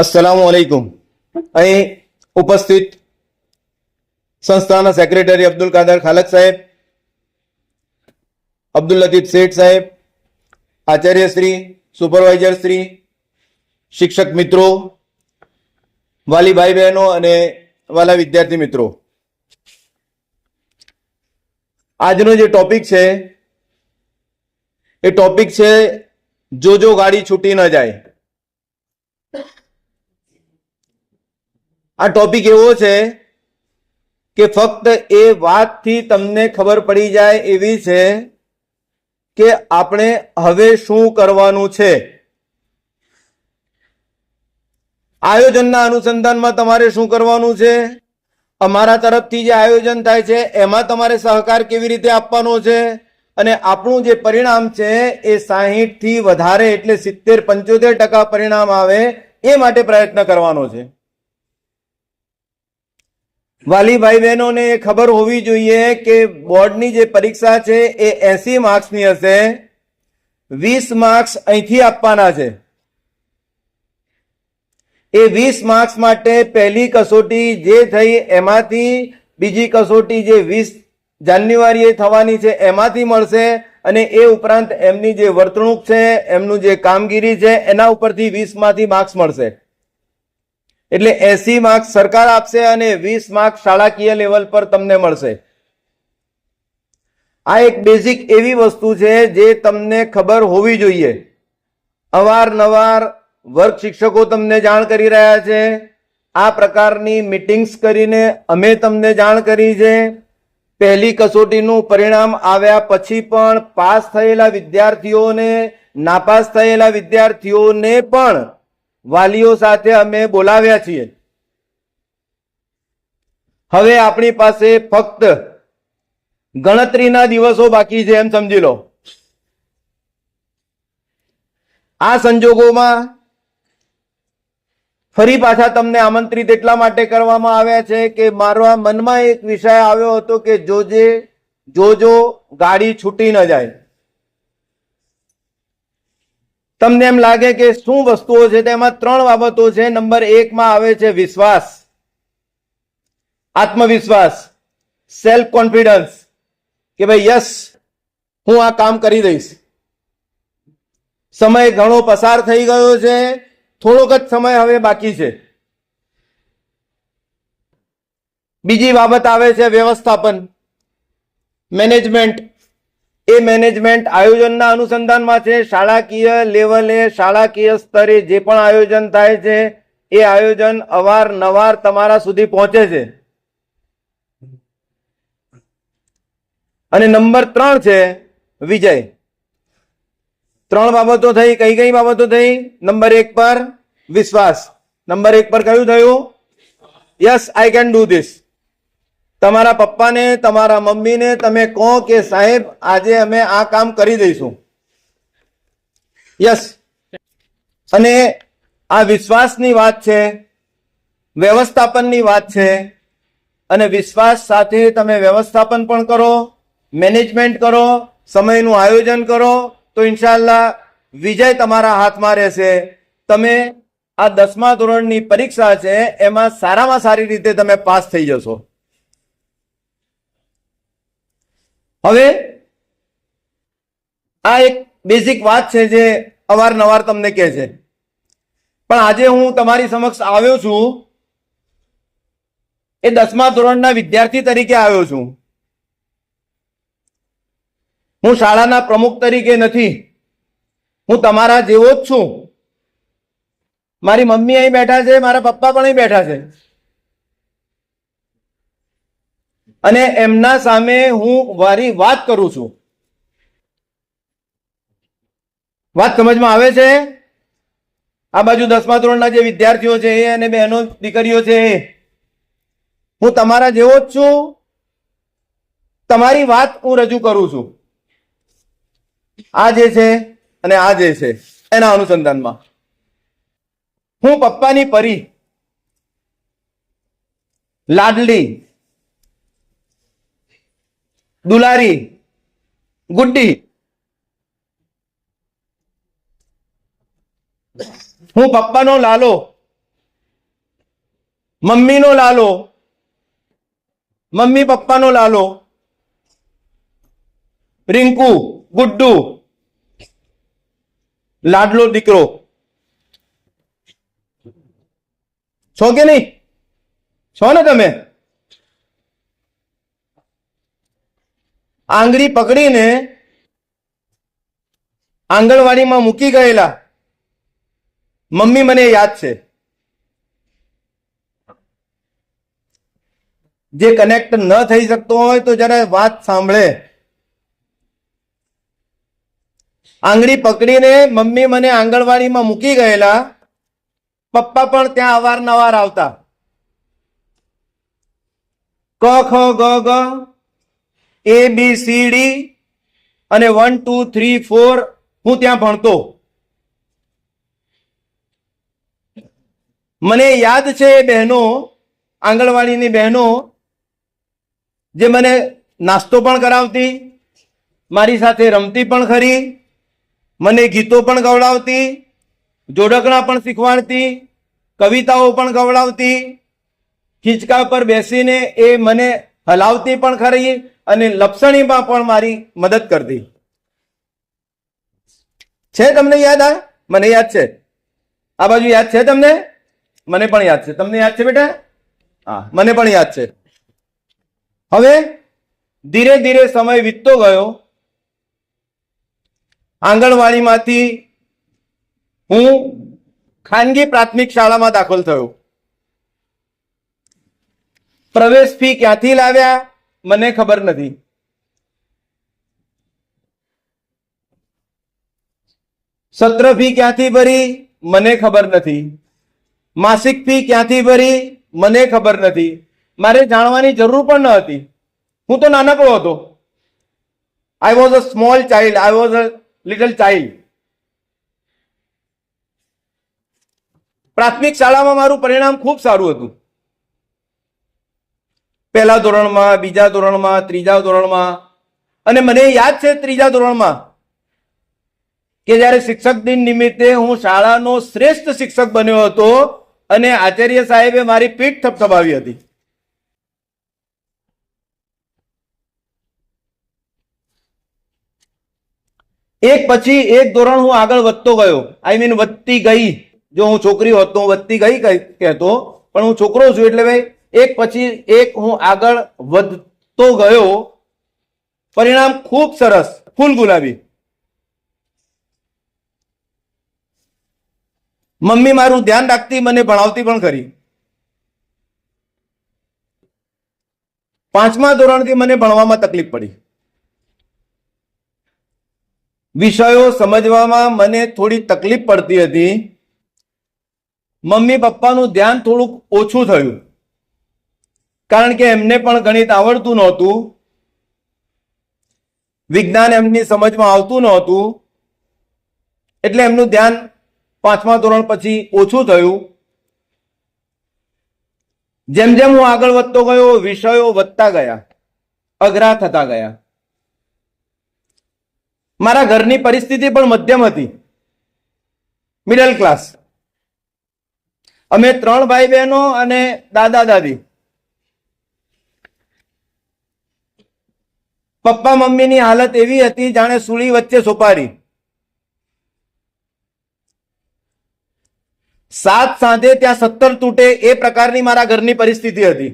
અસલામ વાલેકુમ અહીં ઉપસ્થિત સંસ્થાના સેક્રેટરી અબ્દુલ કાદર ખાલક સાહેબ, અબ્દુલ લતીફ શેઠ સાહેબ, આચાર્ય શ્રી સુપરવાઇઝર શ્રી, શિક્ષક મિત્રો, વાલી ભાઈ બહેનો અને વાલા વિદ્યાર્થી મિત્રો. આજનો જે ટોપિક છે, એ ટોપિક છે, જો જો ગાડી છૂટી ન જાય. આ ટોપિક એવો છે કે ફક્ત એ વાતથી તમને ખબર પડી જાય એવી છે કે આપણે હવે શું કરવાનું છે. આયોજનના અનુસંધાનમાં તમારે શું કરવાનું છે? અમારા તરફથી જે આયોજન થાય છે, એમાં તમારે સહકાર કેવી રીતે આપવાનો છે? અને આપણું જે પરિણામ છે, એ સાહીઠથી વધારે એટલે સિત્તેર પંચોતેર ટકા પરિણામ આવે એ માટે પ્રયત્ન કરવાનો છે. વાલી ભાઈ બહેનોને એ ખબર હોવી જોઈએ કે બોર્ડની જે પરીક્ષા છે એ એસી માર્ક્સની હશે. વીસ માર્ક્સ અહીંથી આપવાના છે. એ વીસ માર્ક્સ માટે પહેલી કસોટી જે થઈ એમાંથી બીજી કસોટી જે વીસ જાન્યુઆરીએ થવાની છે એમાંથી મળશે અને એ ઉપરાંત એમની જે વર્તણૂક છે, એમનું જે કામગીરી છે, એના ઉપરથી વીસમાંથી માર્ક્સ મળશે. એટલે એસી માર્ક્સ સરકાર આપશે અને વીસ માર્ક્સ શાળાકીય લેવલ પર તમને મળશે. આ એક બેઝિક એવી વસ્તુ છે જે તમને ખબર હોવી જોઈએ. અવારનવાર વર્ગ શિક્ષકો તમને જાણ કરી રહ્યા છે. આ પ્રકારની મિટિંગ્સ કરીને અમે તમને જાણ કરી છે. પહેલી કસોટીનું પરિણામ આવ્યા પછી પણ પાસ થયેલા વિદ્યાર્થીઓને, નાપાસ થયેલા વિદ્યાર્થીઓને પણ વાલીઓ સાથે અમે બોલાવ્યા છીએ. હવે આપણી પાસે ફક્ત ગણતરીના દિવસો બાકી છે એમ સમજી લો. આ સંજોગોમાં ફરી પાછા તમને આમંત્રિત એટલા માટે કરવામાં આવ્યા છે કે મારા મનમાં એક વિષય આવ્યો હતો કે જોજે, જોજો, ગાડી છૂટી ન જાય. તમને એમ લાગે કે શું વસ્તુઓ છે તેમાં ત્રણ બાબતો છે. નંબર એકમાં આવે છે વિશ્વાસ. આત્મવિશ્વાસ. સેલ્ફ કોન્ફિડન્સ કે ભાઈ, યસ, હું આ કામ કરી દઈશ. સમય ઘણો પસાર થઈ ગયો છે. થોડોક જ સમય હવે બાકી છે. બીજી બાબત આવે છે વ્યવસ્થાપન. મેનેજમેન્ટ. એ મેનેજમેન્ટ આયોજનના અનુસંધાનમાં છે. શાળાકીય લેવલે શાળાકીય સ્તરે જે પણ આયોજન થાય છે, એ આયોજન અવારનવાર તમારા સુધી પહોંચે છે. અને નંબર ત્રણ છે, વિજય. ત્રણ બાબતો થઈ, કઈ કઈ બાબતો થઈ? નંબર એક પર વિશ્વાસ. નંબર એક પર કયું થયું? Yes I can do this તમારા પપ્પાને, તમારા મમ્મીને તમે કહો કે સાહેબ, આજે અમે આ કામ કરી દઈશું. યસ અને આ વિશ્વાસની વાત છે, વ્યવસ્થાપનની વાત છે, અને વિશ્વાસ સાથે તમે વ્યવસ્થાપન પણ કરો, મેનેજમેન્ટ કરો, સમયનું આયોજન કરો, તો ઇન્શાલ્લાહ વિજય તમારા હાથમાં રહેશે. તમે આ દસમા ધોરણની પરીક્ષા છે, એમાં સારામાં સારી રીતે તમે પાસ થઈ જશો. હવે આ એક બેઝિક વાત છે જે અવારનવાર તમને કહે છે. પણ આજે હું તમારી સમક્ષ આવ્યો છું. એ દસમા ધોરણના વિદ્યાર્થી તરીકે આવ્યો છું. હું શાળાના પ્રમુખ તરીકે નથી. હું તમારા જેવો જ છું. મારી મમ્મી અહીં બેઠા છે, મારા પપ્પા પણ અહીં બેઠા છે. અને એમના સામે હું મારી વાત કરું છું. વાત સમજમાં આવે છે? આ બાજુ દસમા ધોરણના જે વિદ્યાર્થીઓ છે એ અને બહેનો, દીકરીઓ છે હું તમારા જેવો જ છું. તમારી વાત હું રજૂ કરું છું. આ જે છે અને આ જે છે, એના અનુસંધાનમાં. હું પપ્પાની પરી, લાડલી દુલારી, ગુડ્ડી. હું પપ્પાનો લાલો, મમ્મીનો લાલો, મમ્મી પપ્પાનો લાલો, રિંકુ, ગુડ્ડુ, લાડલો દીકરો. છો કે નહીં? છો ને તમે? આંગળી પકડીને આંગણવાડીમાં મૂકી ગયેલા. મમ્મી, મને યાદ છે. જે કનેક્ટ ન થઈ શકતો હોય તો જરા વાત સાંભળે. આંગળી પકડીને મમ્મી મને આંગણવાડીમાં મૂકી ગયેલા. પપ્પા પણ ત્યાં અવારનવાર આવતા. ક, ખ, ગ ગ. એ બી સી ડી અને વન ટુ થ્રી ફોર હું ત્યાં ભણતો. મને યાદ છે એ બહેનો, આંગણવાડીની બહેનો, જે મને નાસ્તો પણ કરાવતી, મારી સાથે રમતી પણ ખરી, મને ગીતો પણ ગવડાવતી, જોડકણા પણ શીખવાડતી, કવિતાઓ પણ ગવડાવતી, ખીચકા પર બેસીને એ મને હલાવતી પણ ખરી અને લપસણીમાં પણ મારી મદદ કરતી છે તમને યાદ આ? મને યાદ છે. આ બાજુ યાદ છે તમને? મને પણ યાદ છે. તમને યાદ છે બેટા? હા, મને પણ યાદ છે. હવે ધીરે ધીરે સમય વીતતો ગયો. આંગણવાડીમાંથી હું ખાનગી પ્રાથમિક શાળામાં દાખલ થયો. પ્રવેશ ફી ક્યાંથી લાવ્યા? મને ખબર નથી. સત્ર ફી ક્યાંથી ભરી? મને ખબર નથી. માસિક ફી ક્યાંથી ભરી? મને ખબર નથી. મારે જાણવાની જરૂર પણ ન હતી. હું તો નાનકડો હતો. I was a small child I was a little child પ્રાથમિક શાળામાં મારું પરિણામ ખૂબ સારું હતું. પહેલા ધોરણમાં, બીજા ધોરણમાં, ત્રીજા ધોરણમાં. અને મને યાદ છે ત્રીજા ધોરણમાં કે જ્યારે શિક્ષક દિન નિમિત્તે હું શાળાનો શ્રેષ્ઠ શિક્ષક બન્યો હતો અને આચાર્ય સાહેબે મારી પીઠ થપથપાવી હતી. એક પછી એક ધોરણ હું આગળ વધતો ગયો. આઈ મીન વધતી ગઈ. જો હું છોકરી હોત તો વધતી ગઈ કહેતો, પણ હું છોકરો છું એટલે ભાઈ એક પછી એક હું આગળ વધતો ગયો. પરિણામ ખૂબ સરસ. ફૂલ ગુલાબી. મમ્મી મારું ધ્યાન રાખતી, મને ભણાવતી પણ ખરી. પાંચમા ધોરણથી મને ભણવામાં તકલીફ પડી. વિષયો સમજવામાં મને થોડી તકલીફ પડતી હતી. મમ્મી પપ્પાનું ધ્યાન થોડુંક ઓછું થયું. કારણ કે એમને પણ ગણિત આવડતું નહોતું. વિજ્ઞાન એમની સમજમાં આવતું નહોતું. એટલે એમનું ધ્યાન પાંચમા ધોરણ પછી ઓછું થયું. જેમ જેમ હું આગળ વધતો ગયો, વિષયો વધતા ગયા, અઘરા થતા ગયા. મારા ઘરની પરિસ્થિતિ પણ મધ્યમ હતી. મિડલ ક્લાસ અમે ત્રણ ભાઈ બહેનો અને દાદા દાદી. પપ્પા મમ્મીની હાલત એવી હતી, જાણે સુળી વચ્ચે સોપારી. સાત સાંજે ત્યાં સત્તર તૂટે એ પ્રકારની મારા ઘરની પરિસ્થિતિ હતી.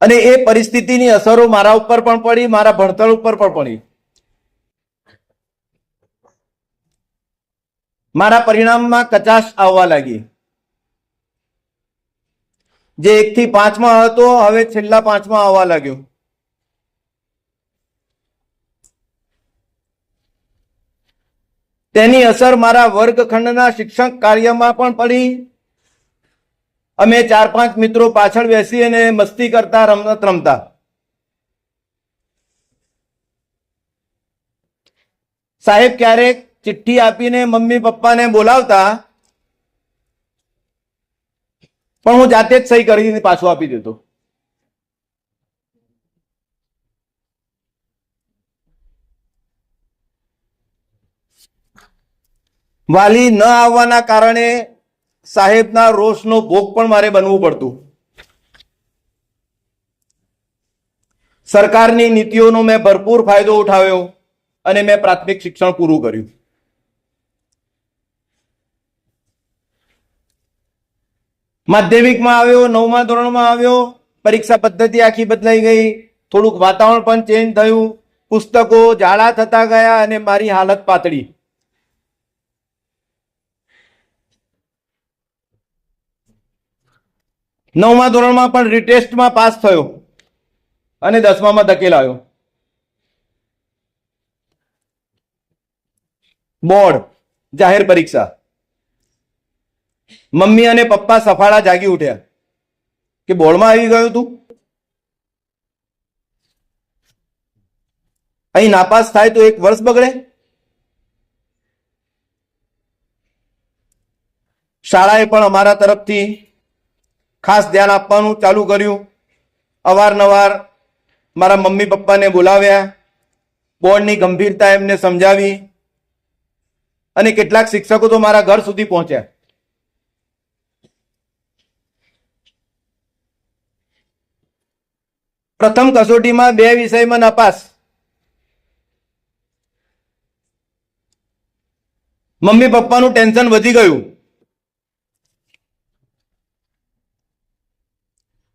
અને એ પરિસ્થિતિની અસરો મારા ઉપર પણ પડી, મારા ભણતર ઉપર પણ પડી. મારા પરિણામમાં કચાશ આવવા લાગી. જે એક થી પાંચમાં હતો, હવે છેલ્લા પાંચમાં આવવા લાગ્યો. તેની અસર મારા વર્ગખંડના શિક્ષક કાર્યમાં પણ પડી. અમે ચાર પાંચ મિત્રો પાછળ બેસી અને મસ્તી કરતા રમત રમતા. સાહેબ ક્યારેક ચિઠ્ઠી આપીને મમ્મી પપ્પાને બોલાવતા પણ હું જાતે જ સહી કરીને પાછું આપી દેતો. વાલી ન આવવાના કારણે સાહેબના રોષનો ભોગ પણ મારે બનવું પડતું. સરકારની નીતિઓનો મેં ભરપૂર ફાયદો ઉઠાવ્યો અને મેં પ્રાથમિક શિક્ષણ પૂરું કર્યું. માધ્યમિકમાં આવ્યો, નવમા ધોરણમાં આવ્યો, પરીક્ષા પદ્ધતિ આખી બદલાઈ ગઈ, થોડુંક વાતાવરણ પણ ચેન્જ થયું, પુસ્તકો જાડા થતા ગયા અને મારી હાલત પાતળી. નવમા ધોરણમાં પણ રીટેસ્ટમાં પાસ થયો અને દસમામાં ધકેલાયો બોર્ડ, જાહેર પરીક્ષા. મમ્મી અને પપ્પા સફાળા જાગી ઉઠ્યા. કે બોર્ડમાં આવી ગયું તું? અહીં નાપાસ થાય તો એક વર્ષ બગડે. શાળાએ પણ અમારા તરફથી ખાસ ધ્યાન આપવાનું ચાલુ કર્યું. અવારનવાર મારા મમ્મી પપ્પાને બોલાવ્યા. બોર્ડની ગંભીરતા એમને સમજાવી. અને કેટલાક શિક્ષકો તો મારા ઘર સુધી પહોંચ્યા. પ્રથમ કસોટીમાં બે વિષયમાં નપાસ. મમ્મી પપ્પાનું ટેન્શન વધી ગયું.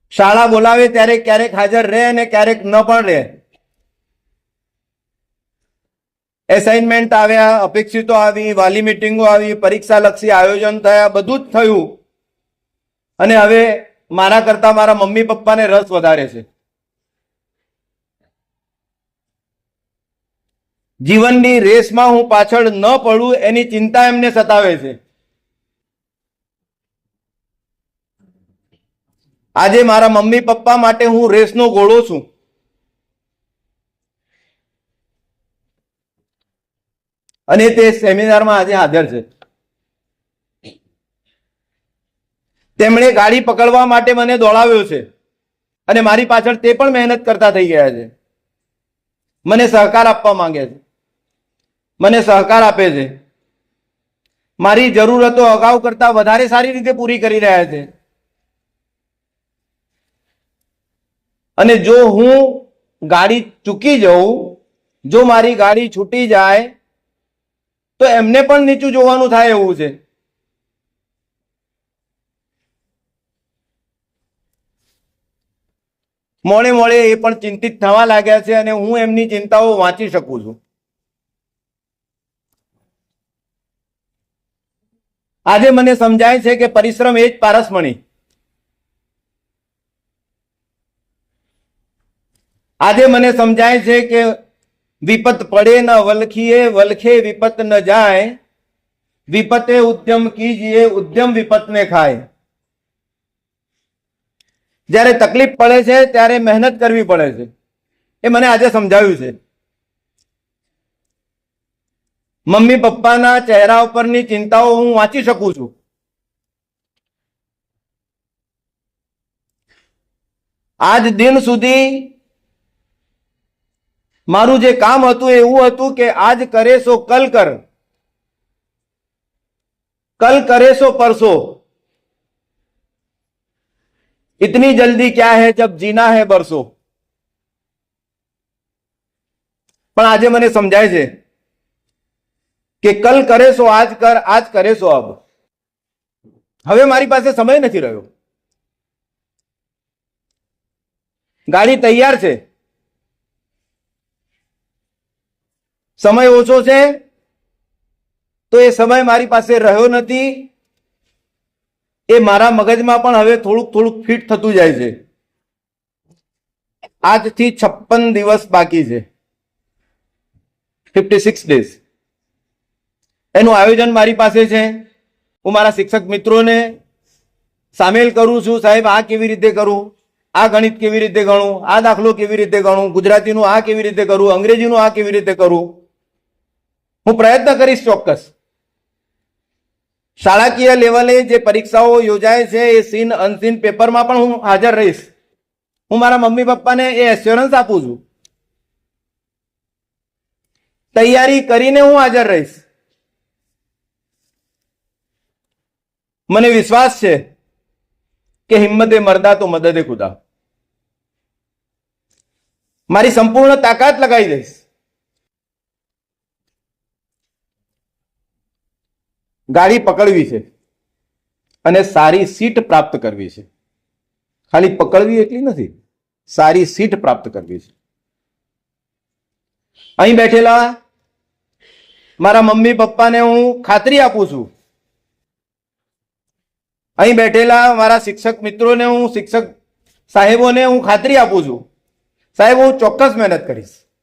શાળા બોલાવે ત્યારે ક્યારેક હાજર રહે અને ક્યારેક ન પણ રહે. એસાઇનમેન્ટ આવ્યા, અપેક્ષિતો આવી, વાલી મિટિંગો આવી પરીક્ષા લક્ષી આયોજન થયા, બધું જ થયું. અને હવે મારા કરતા મારા મમ્મી પપ્પાને રસ વધારે છે. જીવનની રેસમાં હું પાછળ ન પડું, એની ચિંતા એમને સતાવે છે. આજે મારા મમ્મી પપ્પા માટે હું રેસનો ઘોડો છું. અને તે સેમિનારમાં આજે હાજર છે. તેમણે ગાડી પકડવા માટે મને દોડાવ્યો છે. અને મારી પાછળ તે પણ મહેનત કરતા થઈ ગયા છે. મને સહકાર આપવા માંગે છે. મને સહકાર આપે છે. મારી જરૂરતો અગાઉ કરતા વધારે સારી રીતે પૂરી કરી રહ્યા છે. અને જો હું ગાડી ચૂકી જાઉં, જો મારી ગાડી છૂટી જાય, તો એમને પણ નીચું જોવાનું થાય એવું છે. મોડે મોડે એ પણ ચિંતિત થવા લાગ્યા છે અને હું એમની ચિંતાઓ વાંચી શકું છું. આજે મને સમજાય છે કે પરિશ્રમ એ જ પારસમણી. આજે મને સમજાય છે કે વિપત પડે ન વલખીએ, વલખે વિપત ન જાય. વિપતે ઉદ્યમ કીજીએ, ઉદ્યમ વિપતને ખાય. જ્યારે તકલીફ પડે છે, ત્યારે મહેનત કરવી પડે છે. એ મને આજે સમજાવ્યું છે. મમ્મી પપ્પાના ચહેરા ઉપરની ચિંતાઓ હું વાંચી શકું છું આજ દિન સુધી મારું જે કામ હતું એ એવું હતું કે આજ કરે સો કલ કર કલ કરે સો પરસો इतनी जल्दी क्या है जब जीना है बरसो પણ આજે મને સમજાય છે કે કલ કરે સો, આજ કર, આજ કરે સો અબ. હવે મારી પાસે સમય નથી રહ્યો. ગાડી તૈયાર છે. સમય ઓછો છે, તો એ સમય મારી પાસે રહ્યો નથી. એ મારા મગજમાં પણ હવે થોડુંક થોડુંક ફિટ થતું જાય છે. આજથી છપ્પન દિવસ બાકી છે. Fifty six days. એનું આયોજન મારી પાસે છે. હું મારા શિક્ષક મિત્રોને સામેલ કરું છું. સાહેબ, આ કેવી રીતે કરું? આ ગણિત કેવી રીતે ગણું? આ દાખલો કેવી રીતે ગણું? ગુજરાતીનું આ કેવી રીતે કરું? અંગ્રેજીનું આ કેવી રીતે કરું? હું પ્રયત્ન કરીશ ચોક્કસ. શાળાકીય લેવલે જે પરીક્ષાઓ યોજાય છે એ સીન, અનસીન પેપરમાં પણ હું હાજર રહીશ. હું મારા મમ્મી પપ્પાને એ એશ્યોરન્સ આપું છું. તૈયારી કરીને હું હાજર રહીશ. મને વિશ્વાસ છે કે હિંમતે મરદા તો મદદે ખુદા. મારી સંપૂર્ણ તાકાત લગાવી દઈશ. ગાડી પકડવી છે અને સારી સીટ પ્રાપ્ત કરવી છે. ખાલી પકડવી એટલી નથી, સારી સીટ પ્રાપ્ત કરવી છે. અહીં બેઠેલા મારા મમ્મી પપ્પાને હું ખાતરી આપું છું અહીં બેઠેલા મારા શિક્ષક મિત્રોને હું, શિક્ષક સાહેબોને હું ખાતરી આપું છું. સાહેબ, હું ચોક્કસ મહેનત કરીશ.